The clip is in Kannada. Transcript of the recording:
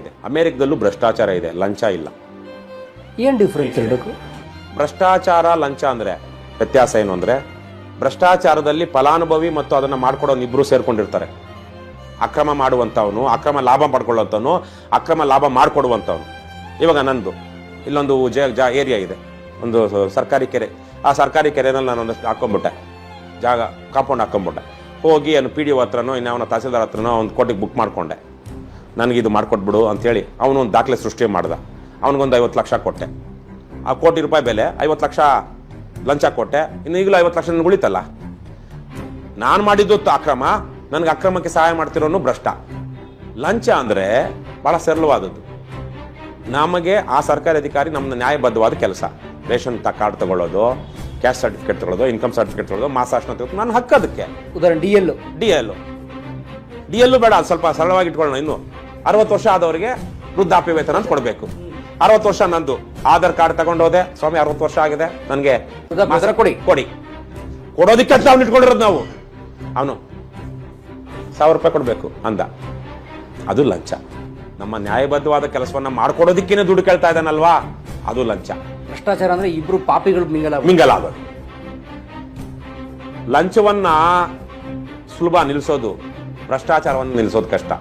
ಇದೆ. ಅಮೆರಿಕದಲ್ಲೂ ಭ್ರಷ್ಟಾಚಾರ ಇದೆ. ಲಂಚ ಇಲ್ಲ. ಏನ್ ಡಿಫ್ರೆನ್ಸ್ ಇರಬೇಕು ಭ್ರಷ್ಟಾಚಾರ ಲಂಚ ಅಂದ್ರೆ ವ್ಯತ್ಯಾಸ ಏನು ಅಂದ್ರೆ ಭ್ರಷ್ಟಾಚಾರದಲ್ಲಿ ಫಲಾನುಭವಿ ಮತ್ತು ಅದನ್ನ ಮಾಡ್ಕೊಡೋನ್ ಇಬ್ರು ಸೇರ್ಕೊಂಡಿರ್ತಾರೆ. ಅಕ್ರಮ ಮಾಡುವಂತವನು ಅಕ್ರಮ ಲಾಭ ಪಡ್ಕೊಳ್ಳುವಂತವನು ಅಕ್ರಮ ಲಾಭ ಮಾಡ್ಕೊಡುವಂತವನು ಇವಾಗ ನಂದು ಇಲ್ಲೊಂದು ಜ ಜಾ ಏರಿಯಾ ಇದೆ. ಒಂದು ಸರ್ಕಾರಿ ಕೆರೆ. ಆ ಸರ್ಕಾರಿ ಕೆರೆನಲ್ಲಿ ನಾನು ಒಂದಷ್ಟು ಹಾಕೊಂಡ್ಬಿಟ್ಟೆ ಜಾಗ ಕಾಂಪೌಂಡ್ ಹಾಕೊಂಡ್ಬಿಟ್ಟೆ ಹೋಗಿ ಏನು ಪಿ ಡಿ ಒ ಹತ್ರನೋ ಇನ್ಯಾವನ ತಹಸೀಲ್ದಾರ್ ಹತ್ರನೋ ಒಂದು ಕೋಟಿಗೆ ಬುಕ್ ಮಾಡ್ಕೊಂಡೆ. ನನಗಿದು ಮಾಡಿಕೊಟ್ಬಿಡು ಅಂತೇಳಿ ಅವನು ಒಂದು ದಾಖಲೆ ಸೃಷ್ಟಿ ಮಾಡ್ದ. ಅವನಿಗೊಂದು ಐವತ್ತು ಲಕ್ಷ ಕೊಟ್ಟೆ. ಆ ಕೋಟಿ ರೂಪಾಯಿ ಬೆಲೆ ಐವತ್ತು ಲಕ್ಷ ಲಂಚ ಕೊಟ್ಟೆ. ಇನ್ನು ಈಗಲೂ ಐವತ್ತು ಲಕ್ಷ ನನಗೆ ಉಳಿತಲ್ಲ? ನಾನು ಮಾಡಿದ್ದು ಅಕ್ರಮ ನನಗೆ ಅಕ್ರಮಕ್ಕೆ ಸಹಾಯ ಮಾಡ್ತಿರೋನು ಭ್ರಷ್ಟ. ಲಂಚ ಅಂದರೆ ಭಾಳ ಸರಳವಾದದ್ದು. ನಮಗೆ ಆ ಸರ್ಕಾರಿ ಅಧಿಕಾರಿ ನಮ್ಮನ್ನ ನ್ಯಾಯಬದ್ಧವಾದ ಕೆಲಸ. ರೇಷನ್ ತ ಕಾರ್ಡ್ ತಗೊಳ್ಳೋದು ಕ್ಯಾಶ್ ಸರ್ಟಿಫಿಕೇಟ್ ತಗೊಳ್ಳೋದು ಇನ್ಕಮ್ ಸರ್ಟಿಫಿಕೇಟ್ ತಗೊಳ್ಳೋದು ಮಾಸಾಶನ ತಗೊಳ್ಳೋದು. ನಾನು ಹಕ್ಕದಕ್ಕೆ ಉದಾಹರಣೆ D L D L D ಎಲ್ಲು ಬೇಡ ಅದು ಸ್ವಲ್ಪ ಸರಳವಾಗಿ ಇಟ್ಕೊಳ್ಳೋಣ ಇನ್ನು. ಅರವತ್ತು ವರ್ಷ ಆದವರಿಗೆ ವೃದ್ಧಾಪ್ಯ ವೇತನ ಅಂತ ಕೊಡಬೇಕು. ಅರವತ್ತು ವರ್ಷ ನಂದು. ಆಧಾರ್ ಕಾರ್ಡ್ ತಗೊಂಡು ಹೋದೆ ಸ್ವಾಮಿ ಅರವತ್ತು ವರ್ಷ ಆಗಿದೆ. ನನಗೆ ಕೊಡಿ. ಕೊಡಿ. ಕೊಡೋದಕ್ಕೆ ಅಂತ ಅವ್ನು ಇಟ್ಕೊಂಡಿರೋದು ನಾವು. ಅವನು ಸಾವಿರ ರೂಪಾಯಿ ಕೊಡಬೇಕು ಅಂದ. ಅದು ಲಂಚ. ನಮ್ಮ ನ್ಯಾಯಬದ್ಧವಾದ ಕೆಲಸವನ್ನ ಮಾಡ್ಕೊಡೋದಕ್ಕೇನೆ ದುಡ್ಡು ಕೇಳ್ತಾ ಇದ್ದಾನಲ್ವಾ? ಅದು ಲಂಚ. ಭ್ರಷ್ಟಾಚಾರ ಅಂದ್ರೆ ಇಬ್ರು ಪಾಪಿಗಳು ಮಿಂಗಲ ಮಿಂಗಲಾಗೋದು ಲಂಚವನ್ನ ಸುಲಭ ನಿಲ್ಲಿಸೋದು ಭ್ರಷ್ಟಾಚಾರವನ್ನು ನಿಲ್ಲಿಸೋದು ಕಷ್ಟ.